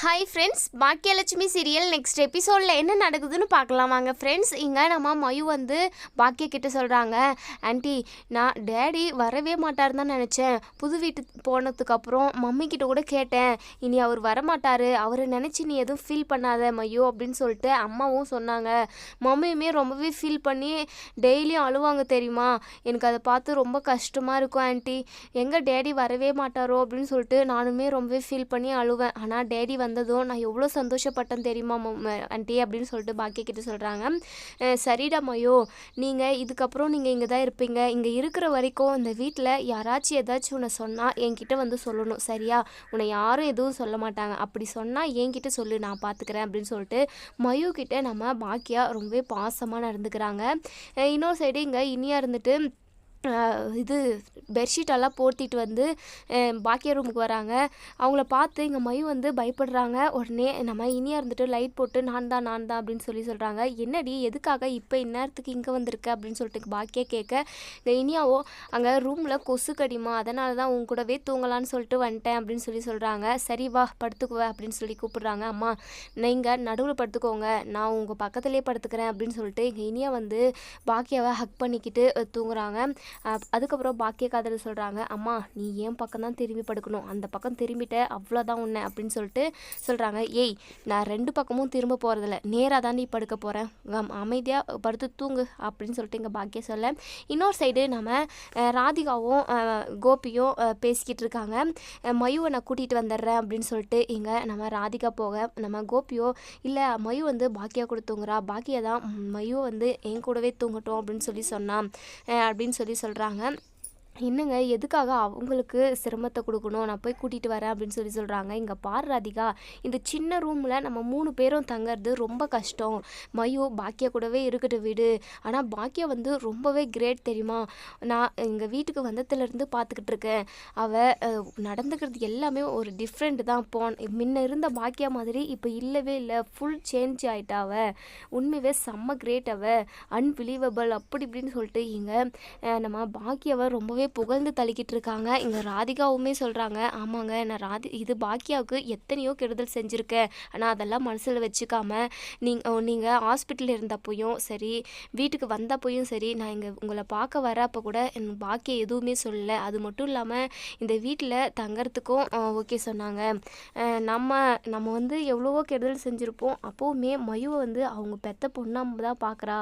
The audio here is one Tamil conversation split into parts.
Hi friends Bhagyalakshmi serial next எபிசோடில் என்ன நடக்குதுன்னு பார்க்கலாம். வாங்க ஃப்ரெண்ட்ஸ் இங்கே நம்ம மயு வந்து பாக்கிய கிட்ட சொல்கிறாங்க ஆன்ட்டி நான் டேடி வரவே மாட்டாருன்னு தான் நினச்சேன். புது வீட்டு போனதுக்கப்புறம் மம்மி கிட்ட கூட கேட்டேன். இனி அவர் வரமாட்டார். அவரை நினச்சி நீ எதுவும் ஃபீல் பண்ணாத மயு அப்படின்னு சொல்லிட்டு அம்மாவும் சொன்னாங்க. மம்மியுமே ரொம்பவே ஃபீல் பண்ணி டெய்லியும் அழுவாங்க தெரியுமா? எனக்கு அதை பார்த்து ரொம்ப கஷ்டமாக இருக்கும் ஆன்ட்டி எங்கே டேடி வரவே மாட்டாரோ அப்படின்னு சொல்லிட்டு நானுமே ரொம்பவே ஃபீல் பண்ணி அழுவேன். ஆனால் டேடி வந்ததும் நான் எவ்வளோ சந்தோஷப்பட்டேன் தெரியுமா ஆண்டி அப்படின்னு சொல்லிட்டு பாக்கிய கிட்ட சொல்கிறாங்க சரிடா மயோ நீங்கள் இதுக்கப்புறம் நீங்கள் இங்கே தான் இருப்பீங்க. இங்கே இருக்கிற வரைக்கும் இந்த வீட்டில் யாராச்சும் ஏதாச்சும் உன்னை சொன்னால் என்கிட்ட வந்து சொல்லணும் சரியா? உன்னை யாரும் எதுவும் சொல்ல மாட்டாங்க. அப்படி சொன்னால் என்கிட்ட சொல்லு நான் பார்த்துக்கிறேன் அப்படின்னு சொல்லிட்டு மயு கிட்ட நம்ம பாக்கியா ரொம்பவே பாசமாக நடந்துக்கிறாங்க. இன்னொரு சைடு இங்கே இனியா இருந்துட்டு இது பெட்ஷீட்டெல்லாம் போர்த்திட்டு வந்து பாக்கிய ரூமுக்கு வராங்க. அவங்கள பார்த்து இங்கே மயு வந்து பயப்படுறாங்க. உடனே நம்ம இனியாக இருந்துட்டு லைட் போட்டு நான் தான் நான் தான் அப்படின்னு சொல்லி சொல்கிறாங்க என்னடி எதுக்காக இப்போ இந்நேரத்துக்கு இங்கே வந்திருக்க அப்படின்னு சொல்லிட்டு பாக்கிய கேட்க இந்த இனியாவோ அங்கே ரூமில் கொசு கடிமா அதனால தான் உன் கூடவே தூங்கலான்னு சொல்லிட்டு வந்துட்டேன் அப்படின்னு சொல்லி சொல்கிறாங்க சரி வா படுத்துக்குவ அப்படின்னு சொல்லி கூப்பிடுறாங்க. அம்மா நீங்கள் நடுவில் படுத்துக்கோங்க. நான் உங்கள் பக்கத்துலேயே படுத்துக்கிறேன் அப்படின்னு சொல்லிட்டு இங்கே இனியா வந்து பாக்கியாவை ஹக் பண்ணிக்கிட்டு தூங்குறாங்க. அதுக்கப்புறம் பாக்கிய காதல் சொல்கிறாங்க அம்மா நீ ஏன் பக்கம் தான் திரும்பி படுக்கணும்? அந்த பக்கம் திரும்பிட்ட அவ்வளோதான் உன்னை அப்படின்னு சொல்லிட்டு சொல்கிறாங்க ஏய் நான் ரெண்டு பக்கமும் திரும்ப போகிறதில்ல நேராக தான் நீ படுக்க போகிறேன் அமைதியாக படுத்து தூங்கு அப்படின்னு சொல்லிட்டு இங்கே பாக்கிய சொல்ல. இன்னொரு சைடு நம்ம ராதிகாவும் கோபியும் பேசிக்கிட்டு இருக்காங்க. மயுவை நான் கூட்டிகிட்டு வந்துடுறேன் அப்படின்னு சொல்லிட்டு இங்கே நம்ம ராதிகா போக நம்ம கோபியோ இல்லை மயு வந்து பாக்கியா கூட தூங்குறா. பாக்கியா தான் மயு வந்து என் கூடவே தூங்கட்டும் அப்படின்னு சொல்லி சொன்னான். அப்படின்னு சொல்லி சொல்கிறாங்க என்னங்க எதுக்காக அவங்களுக்கு சிரமத்தை கொடுக்கணும்? நான் போய் கூட்டிகிட்டு வரேன் அப்படின்னு சொல்லி சொல்கிறாங்க இங்கே பார் ராதிகா இந்த சின்ன ரூமில் நம்ம மூணு பேரும் தங்கிறது ரொம்ப கஷ்டம். மையோ பாக்கியா கூடவே இருக்கட்டும் வீடு. ஆனால் பாக்கியா வந்து ரொம்பவே கிரேட் தெரியுமா? நான் எங்கள் வீட்டுக்கு வந்ததுலேருந்து பார்த்துக்கிட்டு இருக்கேன். அவள் நடந்துக்கிறது எல்லாமே ஒரு டிஃப்ரெண்ட் தான். போன் முன்ன இருந்த பாக்கியா மாதிரி இப்போ இல்லவே இல்லை. ஃபுல் சேஞ்ச் ஆயிட்டா உண்மையவே செம்ம கிரேட் அவ. அன்பிலீவபிள் அப்படி இப்படின்னு சொல்லிட்டு இங்கே நம்ம பாக்கியாவை ரொம்பவே புகழ்ந்து தள்ளிக்கிட்டு இருக்காங்க இங்கே ராதிகாவுமே சொல்கிறாங்க ஆமாங்க நான் ராதி இது பாக்கியாவுக்கு எத்தனையோ கெடுதல் செஞ்சுருக்கேன் ஆனால் அதெல்லாம் மனசில் வச்சுக்காம நீங்கள் நீங்கள் ஹாஸ்பிட்டல் இருந்தப்போயும் சரி வீட்டுக்கு வந்தப்போயும் சரி நான் இங்கே உங்களை பார்க்க வரப்போ கூட எனக்கு பாக்கியம் எதுவுமே சொல்லலை. அது மட்டும் இல்லாமல் இந்த வீட்டில் தங்கறதுக்கும் ஓகே சொன்னாங்க. நம்ம நம்ம வந்து எவ்வளவோ கெடுதல் செஞ்சுருப்போம். அப்போவுமே மயுவை வந்து அவங்க பெத்த பொண்ணாம தான் பார்க்குறா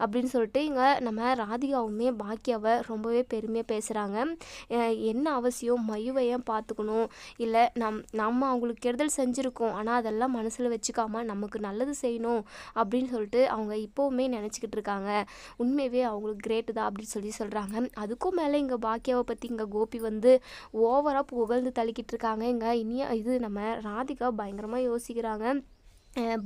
அப்படின்னு சொல்லிட்டு இங்கே நம்ம ராதிகாவுமே பாக்கியாவை ரொம்பவே பெருமையாக பேசுகிறாங்க என்ன அவசியம்? மயுவை ஏன் பார்த்துக்கணும்? இல்லை நம் நம்ம அவங்களுக்கு கெடுதல் செஞ்சுருக்கோம். ஆனால் அதெல்லாம் மனசில் வச்சுக்காம நமக்கு நல்லது செய்யணும் அப்படின்னு சொல்லிட்டு அவங்க இப்போவுமே நினச்சிக்கிட்டு இருக்காங்க. உண்மையவே அவங்களுக்கு கிரேட்டு தான் அப்படின்னு சொல்லி சொல்கிறாங்க அதுக்கும் மேலே இங்கே பாக்கியாவை பற்றி இங்கே கோபி வந்து ஓவராக புகழ்ந்து தள்ளிக்கிட்டு இருக்காங்க. இங்கே இனியா இது நம்ம ராதிகா பயங்கரமாக யோசிக்கிறாங்க.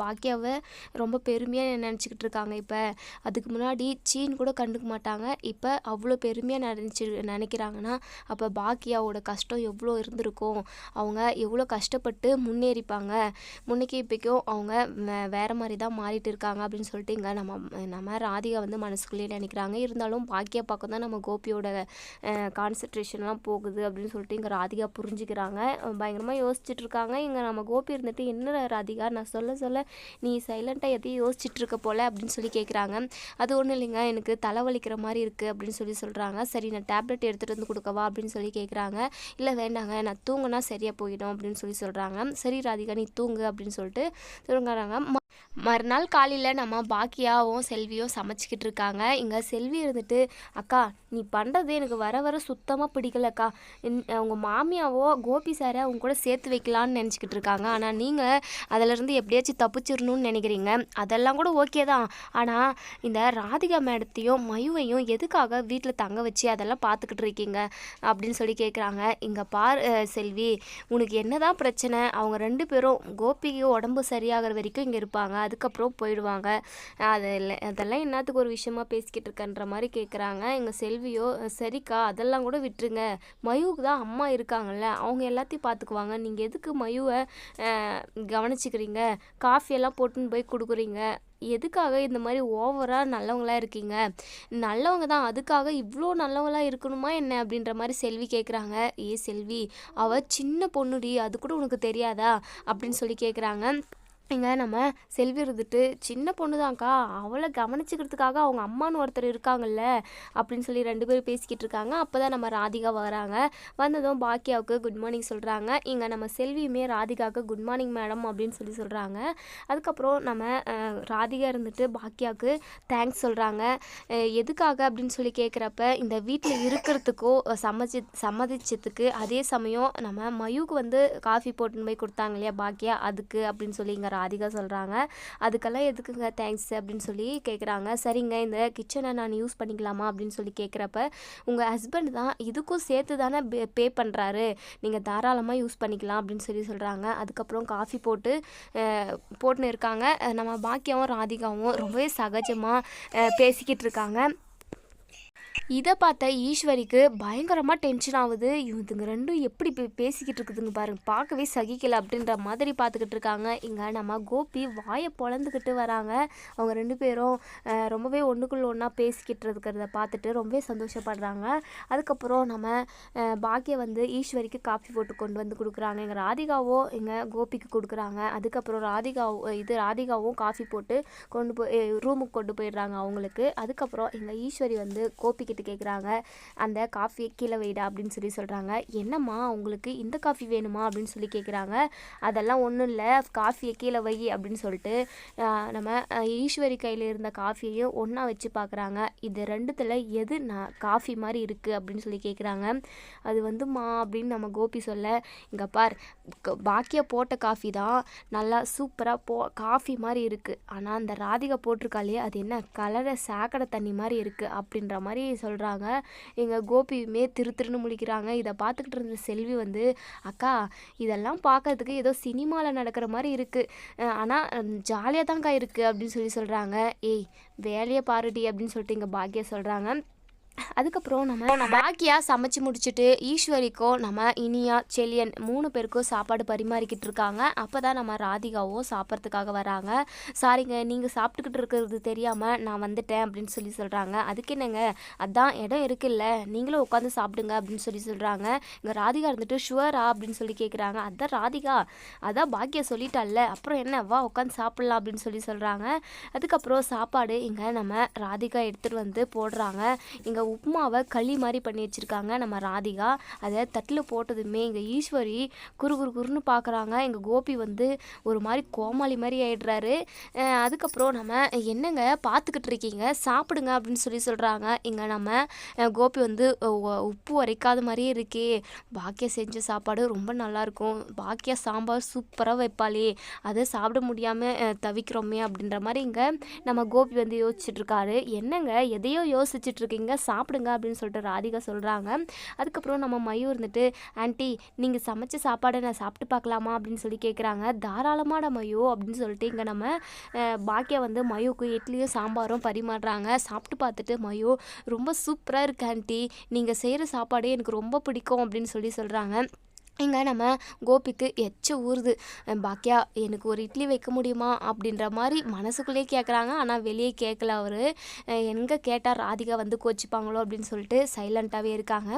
பாக்கியாவை ரொம்ப பெருமையாக நினச்சிக்கிட்டு இருக்காங்க இப்போ. அதுக்கு முன்னாடி சீன் கூட கண்டுக்க மாட்டாங்க. இப்போ அவ்வளோ பெருமையாக நினச்சி நினைக்கிறாங்கன்னா அப்போ பாக்கியாவோட கஷ்டம் எவ்வளோ இருந்திருக்கும்? அவங்க எவ்வளோ கஷ்டப்பட்டு முன்னேறிப்பாங்க? முன்னைக்கு இப்போக்கும் அவங்க வே- வேறு மாதிரி தான் மாறிட்டு இருக்காங்க அப்படின்னு சொல்லிட்டு இங்கே நம்ம நம்ம ராதிகா வந்து மனசுக்குள்ளேயே நினைக்கிறாங்க. இருந்தாலும் பாக்கியா பக்கம் தான் நம்ம கோபியோட கான்சன்ட்ரேஷன்லாம் போகுது அப்படின்னு சொல்லிட்டு இங்கே ராதிகா புரிஞ்சுக்கிறாங்க. பயங்கரமாக யோசிச்சுட்டு இருக்காங்க. இங்கே நம்ம கோபி இருந்துட்டு என்ன ராதிகா நான் சொல்ல சொல்ல நீ சைலண்ட்டாக எதையும் யோசிச்சுட்டு இருக்க போல அப்படின்னு சொல்லி கேட்குறாங்க அது ஒன்றும் இல்லைங்க எனக்கு தலைவலிக்கிற மாதிரி இருக்குது அப்படின்னு சொல்லி சொல்கிறாங்க சரி நான் டேப்லெட் எடுத்துகிட்டு வந்து கொடுக்கவா? அப்படின்னு சொல்லி கேட்குறாங்க இல்லை வேண்டாங்க நான் தூங்கினா சரியாக போயிடும் அப்படின்னு சொல்லி சொல்கிறாங்க சரி ராதிகா நீ தூங்கு அப்படின்னு சொல்லிட்டு தூங்குறாங்க மறுநாள் காலையில் நம்ம பாக்கியாவும் செல்வியும் சமைச்சிக்கிட்டு இருக்காங்க. இங்கே செல்வி இருந்துட்டு அக்கா நீ பண்ணுறது எனக்கு வர வர சுத்தமாக பிடிக்கலக்கா. இன்- மாமியாவோ கோபி சாரை அவங்க கூட சேர்த்து வைக்கலான்னு நினச்சிக்கிட்டு இருக்காங்க. ஆனால் நீங்கள் அதிலிருந்து எப்படியாச்சும் தப்பிச்சிடணும்னு நினைக்கிறீங்க. அதெல்லாம் கூட ஓகே தான். ஆனால் இந்த ராதிகா மேடத்தையும் மயுவையும் எதுக்காக வீட்டில் தங்க வச்சு அதெல்லாம் பார்த்துக்கிட்டு இருக்கீங்க? அப்படின்னு சொல்லி கேட்குறாங்க இங்கே பார் செல்வி உனக்கு என்னதான் பிரச்சனை? அவங்க ரெண்டு பேரும் கோபிக்கு உடம்பு சரியாகிற வரைக்கும் இங்கே இருப்பாங்க கொடுப்பாங்க அதுக்கப்புறம் போயிடுவாங்க. அது அதெல்லாம் என்னத்துக்கு ஒரு விஷயமா பேசிக்கிட்டு இருக்கன்ற மாதிரி கேட்குறாங்க எங்கள் செல்வியோ சரிக்கா அதெல்லாம் கூட விட்டுருங்க. மயுவுக்கு தான் அம்மா இருக்காங்கல்ல அவங்க எல்லாத்தையும் பார்த்துக்குவாங்க நீங்கள் எதுக்கு மயுவை கவனிச்சுக்கிறீங்க? காஃபியெல்லாம் போட்டுன்னு போய் கொடுக்குறீங்க. எதுக்காக இந்த மாதிரி ஓவராக நல்லவங்களா இருக்கீங்க? நல்லவங்க தான் அதுக்காக இவ்வளோ நல்லவங்களாக இருக்கணுமா என்ன? அப்படின்ற மாதிரி செல்வி கேட்குறாங்க ஏ செல்வி அவள் சின்ன பொண்ணுடி அது கூட உனக்கு தெரியாதா? அப்படின்னு சொல்லி கேட்குறாங்க இங்கே நம்ம செல்வி இருந்துட்டு சின்ன பொண்ணு தான்க்கா அவளை கவனிச்சுக்கிறதுக்காக அவங்க அம்மான்னு ஒருத்தர் இருக்காங்கல்ல அப்படின்னு சொல்லி ரெண்டு பேரும் பேசிக்கிட்டு இருக்காங்க. அப்போ தான் நம்ம ராதிகா வராங்க. வந்ததும் பாக்கியாவுக்கு குட் மார்னிங் சொல்கிறாங்க இங்கே நம்ம செல்வியுமே ராதிகாவுக்கு குட் மார்னிங் மேடம் அப்படின்னு சொல்லி சொல்கிறாங்க அதுக்கப்புறம் நம்ம ராதிகா இருந்துட்டு பாக்கியாவுக்கு தேங்க்ஸ் சொல்கிறாங்க எதுக்காக? அப்படின்னு சொல்லி கேட்குறப்ப இந்த வீட்டில் இருக்கிறதுக்கோ சம்மதி சம்மதிச்சதுக்கு அதே சமயம் நம்ம மயுக்கு வந்து காஃபி போட்டுன்னு போய் கொடுத்தாங்க இல்லையா பாக்கியா அதுக்கு அப்படின்னு சொல்லி இங்கே ராதிகா சொல்கிறாங்க அதுக்கெல்லாம் எதுக்குங்க தேங்க்ஸ் அப்படின்னு சொல்லி கேட்குறாங்க சரிங்க இந்த கிச்சனை நான் யூஸ் பண்ணிக்கலாமா? அப்படின்னு சொல்லி கேட்குறப்ப உங்கள் ஹஸ்பண்ட் தான் இதுக்கும் சேர்த்து தானே பே பண்ணுறாரு நீங்கள் தாராளமாக யூஸ் பண்ணிக்கலாம். அப்படின்னு சொல்லி சொல்கிறாங்க அதுக்கப்புறம் காஃபி போட்டு போட்டுன்னு இருக்காங்க. நம்ம பாக்கியாவும் ராதிகாவும் ரொம்பவே சகஜமாக பேசிக்கிட்டு இருக்காங்க. இதை பார்த்த ஈஸ்வரிக்கு பயங்கரமாக டென்ஷன் ஆகுது. இதுங்க ரெண்டும் எப்படி பேசிக்கிட்டு இருக்குதுங்க பாருங்க. பார்க்கவே சகிக்கல அப்படின்ற மாதிரி பார்த்துக்கிட்டு இருக்காங்க. இங்கே நம்ம கோபி வாயை பொழந்துக்கிட்டு வராங்க. அவங்க ரெண்டு பேரும் ரொம்பவே ஒன்றுக்குள்ள ஒன்றா பேசிக்கிட்டு இருக்கிறத பார்த்துட்டு ரொம்பவே சந்தோஷப்படுறாங்க. அதுக்கப்புறம் நம்ம பாக்கிய வந்து ஈஸ்வரிக்கு காஃபி போட்டு கொண்டு வந்து கொடுக்குறாங்க. எங்கள் ராதிகாவோ எங்கள் கோபிக்கு கொடுக்குறாங்க. அதுக்கப்புறம் ராதிகாவோ இது ராதிகாவும் காஃபி போட்டு கொண்டு போய் ரூமுக்கு கொண்டு போயிடுறாங்க அவங்களுக்கு. அதுக்கப்புறம் எங்கள் ஈஸ்வரி வந்து கோபிக்கிட்ட கேட்குறாங்க அந்த காஃபியை கீழே வைடா அப்படின்னு சொல்லி சொல்கிறாங்க என்னம்மா உங்களுக்கு இந்த காஃபி வேணுமா அப்படின்னு சொல்லி கேட்குறாங்க அதெல்லாம் ஒன்றும் இல்லை. காஃபியை கீழே வை அப்படின்னு சொல்லிட்டு நம்ம ஈஸ்வரி கையில் இருந்த காஃபியையும் ஒன்றா வச்சு பார்க்குறாங்க இது ரெண்டுத்தில் எது நான் காஃபி மாதிரி இருக்குது அப்படின்னு சொல்லி கேட்குறாங்க அது வந்துமா அப்படின்னு நம்ம கோபி சொல்ல இங்கே பார் க- பாக்கியா போட்ட காஃபி தான் நல்லா சூப்பராக போ காஃபி மாதிரி இருக்குது ஆனால் அந்த ராதிகா போட்டிருக்காலே அது என்ன கலரை சாக்கடை தண்ணி மாதிரி இருக்குது அப்படின்ற மாதிரி சொல்கிறாங்க எங்கள் கோபியுமே திரு திருன்னு முழிக்கிறாங்க. இதை பார்த்துக்கிட்டு இருந்த செல்வி வந்து அக்கா இதெல்லாம் பார்க்கறதுக்கு ஏதோ சினிமாவில் நடக்கிற மாதிரி இருக்குது ஆனால் ஜாலியாக தான்க்கா இருக்குது அப்படின்னு சொல்லி சொல்கிறாங்க ஏய் வேலையை பாருடி. அப்படின்னு சொல்லிட்டு இங்கே பாக்கியா சொல்கிறாங்க அதுக்கப்புறம் நம்ம பாக்கியா சமைச்சு முடிச்சுட்டு ஈஸ்வரிக்கும் நம்ம இனியா செலியன் மூணு பேருக்கும் சாப்பாடு பரிமாறிக்கிட்டு இருக்காங்க. அப்போ தான் நம்ம ராதிகாவும் சாப்பிட்றதுக்காக வராங்க. சாரிங்க நீங்கள் சாப்பிட்டுக்கிட்டு இருக்கிறது தெரியாமல் நான் வந்துட்டேன் அப்படின்னு சொல்லி சொல்கிறாங்க அதுக்கு என்னங்க? அதான் இடம் இருக்குல்ல. நீங்களும் உட்காந்து சாப்பிடுங்க அப்படின்னு சொல்லி சொல்கிறாங்க இங்கே ராதிகா இருந்துட்டு ஷுவரா அப்படின்னு சொல்லி கேட்குறாங்க அதான் ராதிகா. அதான் பாக்கியா சொல்லிட்டால அப்புறம் என்ன? வா உட்காந்து சாப்பிட்லாம் அப்படின்னு சொல்லி சொல்கிறாங்க அதுக்கப்புறம் சாப்பாடு இங்கே நம்ம ராதிகா எடுத்துகிட்டு வந்து போடுறாங்க. இங்கே உப்புமாவை களி மாதிரி பண்ணி வச்சுருக்காங்க நம்ம ராதிகா. அதை தட்டில் போட்டதுமே இங்கே ஈஸ்வரி குறு குறு குறுன்னு பார்க்குறாங்க எங்கள் கோபி வந்து ஒரு மாதிரி கோமாளி மாதிரி ஆயிடுறாரு. அதுக்கப்புறம் நம்ம என்னங்க பார்த்துக்கிட்டு இருக்கீங்க? சாப்பிடுங்க அப்படின்னு சொல்லி சொல்கிறாங்க இங்கே நம்ம கோபி வந்து உப்பு உரைக்காத மாதிரியே இருக்கே. பாக்கியா செஞ்ச சாப்பாடு ரொம்ப நல்லாயிருக்கும் பாக்கியா சாம்பார் சூப்பராக வைப்பாளே. அதை சாப்பிட முடியாமல் தவிக்கிறோமே அப்படின்ற மாதிரி இங்கே நம்ம கோபி வந்து யோசிச்சுட்ருக்காரு என்னங்க எதையோ யோசிச்சுட்ருக்கீங்க இருக்கீங்க? சாப்பிடுங்க அப்படின்னு சொல்லிட்டு ராதிகா சொல்கிறாங்க அதுக்கப்புறம் நம்ம மயூ இருந்துட்டு ஆன்ட்டி நீங்கள் சமைச்ச சாப்பாடை நான் சாப்பிட்டு பார்க்கலாமா? அப்படின்னு சொல்லி கேட்குறாங்க தாராளமான மயூ அப்படின்னு சொல்லிட்டு இங்கே நம்ம பாக்கியா வந்து மயூக்கு இட்லியும் சாம்பாரும் பரிமாறுறாங்க. சாப்பிட்டு பார்த்துட்டு மயூ ரொம்ப சூப்பராக இருக்கு ஆன்ட்டி நீங்கள் செய்கிற சாப்பாடு எனக்கு ரொம்ப பிடிக்கும் அப்படின்னு சொல்லி சொல்கிறாங்க இங்கே நம்ம கோபிக்கு எச்ச ஊறுது. பாக்கியா எனக்கு ஒரு இட்லி வைக்க முடியுமா? அப்படின்ற மாதிரி மனசுக்குள்ளேயே கேட்குறாங்க ஆனால் வெளியே கேட்கல அவர். எங்கே கேட்டால் ராதிகா வந்து கோச்சிப்பாங்களோ அப்படின்னு சொல்லிட்டு சைலண்ட்டாகவே இருக்காங்க.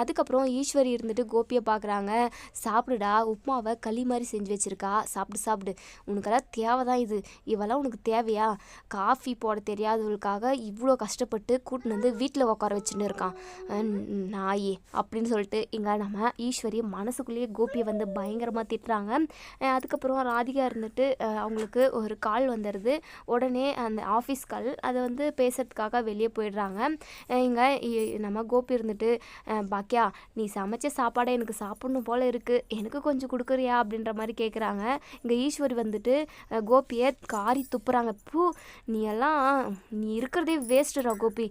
அதுக்கப்புறம் ஈஸ்வரி இருந்துட்டு கோபியை பார்க்குறாங்க சாப்பிடுடா உப்புமாவை களி மாதிரி செஞ்சு வச்சுருக்கா. சாப்பிடு சாப்பிடு. உனக்கெல்லாம் தேவை தான் இது. இவெல்லாம் உனக்கு தேவையா? காஃபி போட தெரியாதவளுக்காக இவ்வளோ கஷ்டப்பட்டு கூட்டின்னு வந்து வீட்டில் உட்கார வச்சுட்டு இருக்கான். நாயே அப்படின்னு சொல்லிட்டு இங்கே நம்ம ஈஸ்வரி மனசுக்குள்ளேயே கோபியை வந்து பயங்கரமாக திட்டுறாங்க. அதுக்கப்புறம் ராதிகா இருந்துட்டு அவங்களுக்கு ஒரு கால் வந்துடுது உடனே அந்த ஆஃபீஸ் கால் அதை வந்து பேசுறதுக்காக வெளியே போயிடுறாங்க. இங்கே நம்ம கோபி இருந்துட்டு பாக்கியா நீ சமைச்ச சாப்பாடை எனக்கு சாப்பிட்ணும் போல இருக்குது எனக்கு கொஞ்சம் கொடுக்குறியா? அப்படின்ற மாதிரி கேட்குறாங்க இங்கே ஈஸ்வரி வந்துட்டு கோபியை காரி துப்புறாங்க. பூ நீ எல்லாம் நீ இருக்கிறதே வேஸ்ட்டுடா கோபி.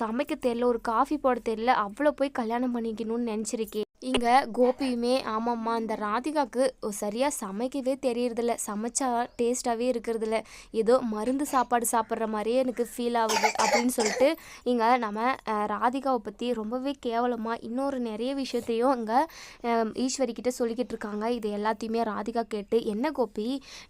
சமைக்க தெரியல ஒரு காஃபி போட தெரியல. அவ்வளோ போய் கல்யாணம் பண்ணிக்கணும்னு நினச்சிருக்கேன் இங்கே கோபியுமே ஆமாம்மா இந்த ராதிகாவுக்கு சரியாக சமைக்கவே தெரியறதில்ல. சமைச்சா டேஸ்ட்டாகவே இருக்கிறதில்ல. ஏதோ மருந்து சாப்பாடு சாப்பிட்ற மாதிரியே எனக்கு ஃபீல் ஆகுது அப்படின்னு சொல்லிட்டு இங்கே நம்ம ராதிகாவை பற்றி ரொம்பவே கேவலமாக இன்னொரு நிறைய விஷயத்தையும் இங்கே ஈஸ்வரி கிட்ட சொல்லிக்கிட்டு இருக்காங்க. இது எல்லாத்தையுமே ராதிகா கேட்டு என்ன கோபி?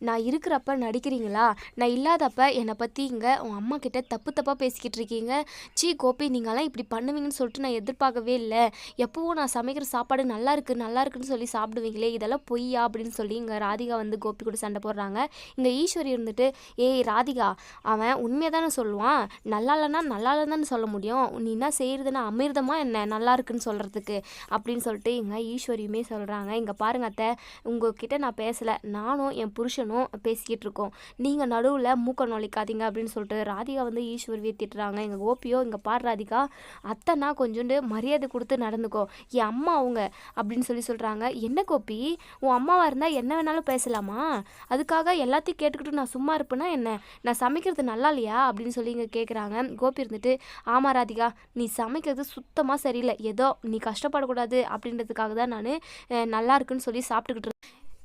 நான் இருக்கிறப்ப நடிக்கிறீங்களா? நான் இல்லாதப்ப என்னை பற்றி இங்கே உன் அம்மா கிட்ட தப்பு தப்பாக பேசிக்கிட்டு இருக்கீங்க. சீ கோபி நீங்களாம் இப்படி பண்ணுவீங்கன்னு சொல்லிட்டு நான் எதிர்பார்க்கவே இல்லை. எப்பவும் நான் சமைக்கிற சாப்பாடு நல்லா இருக்கு நல்லா இருக்குன்னு சொல்லி சாப்பிடுவீங்களே இதெல்லாம் பொய்யா அப்படின்னு சொல்லி இங்கே ராதிகா வந்து கோபி கூட சண்டை போடுறாங்க. இங்கே ஈஸ்வரி இருந்துட்டு ஏய் ராதிகா அவன் உண்மையை தானே சொல்லுவான். நல்லா இல்லைன்னா நல்லா இல்லைன்னு சொல்ல முடியும். நீ என்ன செய்கிறதுனா அமிர்தமாக என்ன? நல்லா இருக்குன்னு சொல்கிறதுக்கு அப்படின்னு சொல்லிட்டு இங்கே ஈஸ்வரியுமே சொல்கிறாங்க இங்கே பாருங்க அத்தை உங்ககிட்ட நான் பேசலை. நானும் என் புருஷனும் பேசிக்கிட்டு இருக்கோம். நீங்கள் நடுவில் மூக்க நொழிக்காதீங்க. அப்படின்னு சொல்லிட்டு ராதிகா வந்து ஈஸ்வரி திட்டுறாங்க. எங்கள் கோபியோ இங்கே பாரு ராதிகா அத்தைனா கொஞ்சோண்டு மரியாதை கொடுத்து நடந்துக்கோ. என் அம்மா அவங்க அப்படின்னு சொல்லி சொல்கிறாங்க என்ன கோபி? உன் அம்மாவாக இருந்தால் என்ன வேணாலும் பேசலாமா? அதுக்காக எல்லாத்தையும் கேட்டுக்கிட்டு நான் சும்மா இருப்பேன்னா என்ன? நான் சமைக்கிறது நல்லா இல்லையா? அப்படின்னு சொல்லி இங்கே கேட்குறாங்க கோபி இருந்துட்டு ஆமா ராதிகா நீ சமைக்கிறது சுத்தமாக சரியில்லை. ஏதோ நீ கஷ்டப்படக்கூடாது. அப்படின்றதுக்காக தான் நான் நல்லா இருக்குன்னு சொல்லி சாப்பிட்டுக்கிட்டு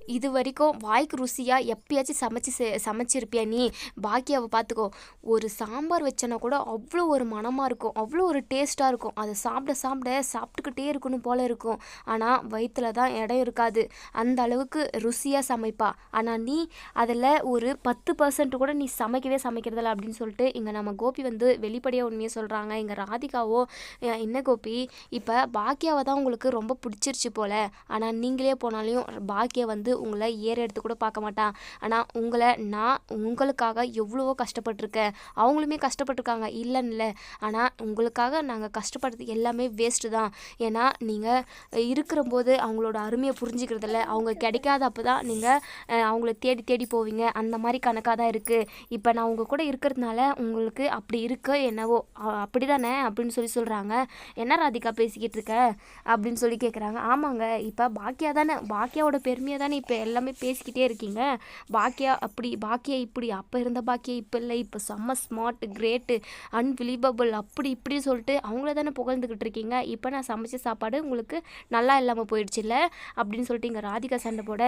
இது வரைக்கும் வாய்க்கு ருசியாக எப்பயாச்சும் சமைச்சு செ- சமைச்சிருப்பியா நீ? பாக்கியாவை பார்த்துக்கோ ஒரு சாம்பார் வச்சனா கூட அவ்வளோ ஒரு மணமாக இருக்கும். அவ்வளோ ஒரு டேஸ்ட்டாக இருக்கும். அதை சாப்பிட சாப்பிட சாப்பிட்டுக்கிட்டே இருக்கணும் போல் இருக்கும். ஆனால் வயிற்றுல தான் இடம் இருக்காது. அந்த அளவுக்கு ருசியாக சமைப்பா. ஆனால் நீ அதில் ஒரு பத்து பர்சன்ட் கூட நீ சமைக்கவே சமைக்கிறதில்ல அப்படின்னு சொல்லிட்டு இங்கே நம்ம கோபி வந்து வெளிப்படையாக உண்மையாக சொல்கிறாங்க இங்கே ராதிகாவோ என்ன கோபி? இப்போ பாக்கியாவை தான் உங்களுக்கு ரொம்ப பிடிச்சிருச்சு போல. ஆனால் நீங்களே போனாலையும் பாக்கியா வந்து உங்களை ஏற எடுத்து கூட பார்க்க மாட்டான் ஆனால் உங்களை நான் உங்களுக்காக எவ்வளவோ கஷ்டப்பட்டிருக்கேன். அவங்களுமே கஷ்டப்பட்டிருக்காங்க. இல்லைன்னு இல்லை ஆனால் உங்களுக்காக நாங்கள் கஷ்டப்படுறது எல்லாமே வேஸ்ட்டு தான். ஏன்னா நீங்கள் இருக்கிற போது அவங்களோட அருமையை புரிஞ்சுக்கிறதில்ல. அவங்க கிடைக்காத அப்போ தான் நீங்கள் அவங்கள தேடி தேடி போவீங்க. அந்த மாதிரி கணக்காக தான் இருக்குது இப்போ நான் உங்கள் கூட இருக்கிறதுனால உங்களுக்கு அப்படி இருக்க என்னவோ அப்படி தானே அப்படின்னு சொல்லி சொல்கிறாங்க என்ன ராதிகா பேசிக்கிட்டு இருக்க? அப்படின்னு சொல்லி கேட்குறாங்க ஆமாங்க. இப்போ பாக்கியா தானே பாக்கியாவோட பெருமையை தானே இப்போ எல்லாமே பேசிக்கிட்டே இருக்கீங்க. பாக்கியா அப்படி பாக்கியா இப்படி அப்போ இருந்த பாக்கியா இப்போ இல்லை இப்போ செம்ம ஸ்மார்ட் கிரேட்டு அன்பிலீவபிள் அப்படி இப்படி சொல்லிட்டு அவங்கள தானே புகழ்ந்துக்கிட்டு இருக்கீங்க. இப்போ நான் சமைச்ச சாப்பாடு உங்களுக்கு நல்லா இல்லாமல் போயிடுச்சுல்ல அப்படின்னு சொல்லிட்டு இங்கே ராதிகா சண்டை போட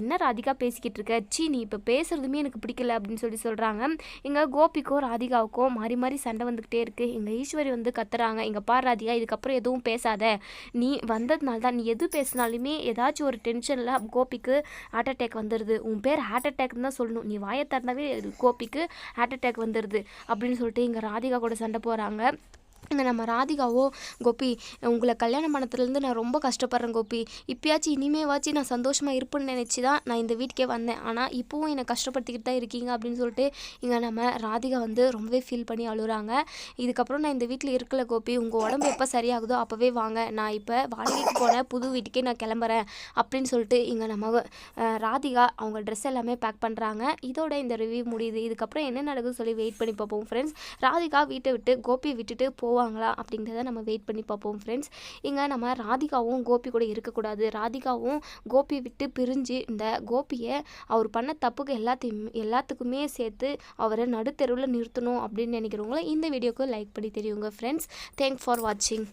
என்ன ராதிகா பேசிக்கிட்டு இருக்க? சீ நீ இப்போ பேசுறதுமே எனக்கு பிடிக்கல அப்படின்னு சொல்லி சொல்கிறாங்க இங்கே கோபிக்கும் ராதிகாவுக்கும் மாறி மாறி சண்டை வந்துக்கிட்டே இருக்குது எங்கள் ஈஸ்வரி வந்து கத்துறாங்க. இங்கே பார் ராதிகா இதுக்கப்புறம் எதுவும் பேசாத. நீ வந்ததுனால தான் நீ எது பேசினாலுமே ஏதாச்சும் ஒரு டென்ஷனில் கோபிக்கு ஹார்ட் அட்டாக் வந்துடுது உன் பேர் ஹார்ட் அட்டேக்னு தான் சொல்லணும். நீ வாயை திறந்தாவே கோபிக்கு ஹார்ட் அட்டாக் வந்துடுது அப்படின்னு சொல்லிட்டு இங்கே ராதிகா கூட சண்டை போகிறாங்க இந்த நம்ம ராதிகாவோ கோபி உங்களை கல்யாணம் பண்ணதுலேருந்து நான் ரொம்ப கஷ்டப்படுறேன் கோபி. இப்பயாச்சும் இனிமேவாச்சும் நான் சந்தோஷமாக இருப்பேன்னு நினச்சி தான் நான் இந்த வீட்டுக்கே வந்தேன். ஆனால் இப்போவும் என்னை கஷ்டப்படுத்திக்கிட்டு தான் இருக்கீங்க அப்படின்னு சொல்லிட்டு இங்கே நம்ம ராதிகா வந்து ரொம்பவே ஃபீல் பண்ணி அழுகுறாங்க இதுக்கப்புறம் நான் இந்த வீட்டில் இருக்கல கோபி. உங்கள் உடம்பு எப்போ சரியாகுதோ அப்போவே வாங்க. நான் இப்போ வாடகைக்கு போன புது வீட்டுக்கே நான் கிளம்புறேன் அப்படின்னு சொல்லிட்டு இங்கே நம்ம ராதிகா அவங்க ட்ரெஸ் எல்லாமே பேக் பண்ணுறாங்க இதோட இந்த ரிவ்யூ முடியுது. இதுக்கப்புறம் என்ன நடக்குதுன்னு சொல்லி வெயிட் பண்ணி பார்ப்போம் ஃப்ரெண்ட்ஸ் ராதிகா வீட்டை விட்டு கோபியை விட்டுட்டு போவாங்களா அப்படிங்கிறத நம்ம வெயிட் பண்ணி பார்ப்போம் ஃப்ரெண்ட்ஸ் இங்கே நம்ம ராதிகாவும் கோபி கூட இருக்கக்கூடாது. ராதிகாவும் கோபியை விட்டு பிரிஞ்சு இந்த கோபியை அவர் பண்ண தப்புக்கு எல்லாத்தையும் எல்லாத்துக்குமே சேர்த்து அவரை நடுத்தெருவில் நிறுத்தணும் அப்படின்னு நினைக்கிறவங்கள இந்த வீடியோக்கு லைக் பண்ணி தெரியுங்க ஃப்ரெண்ட்ஸ் தேங்க்ஸ் ஃபார் வாட்சிங்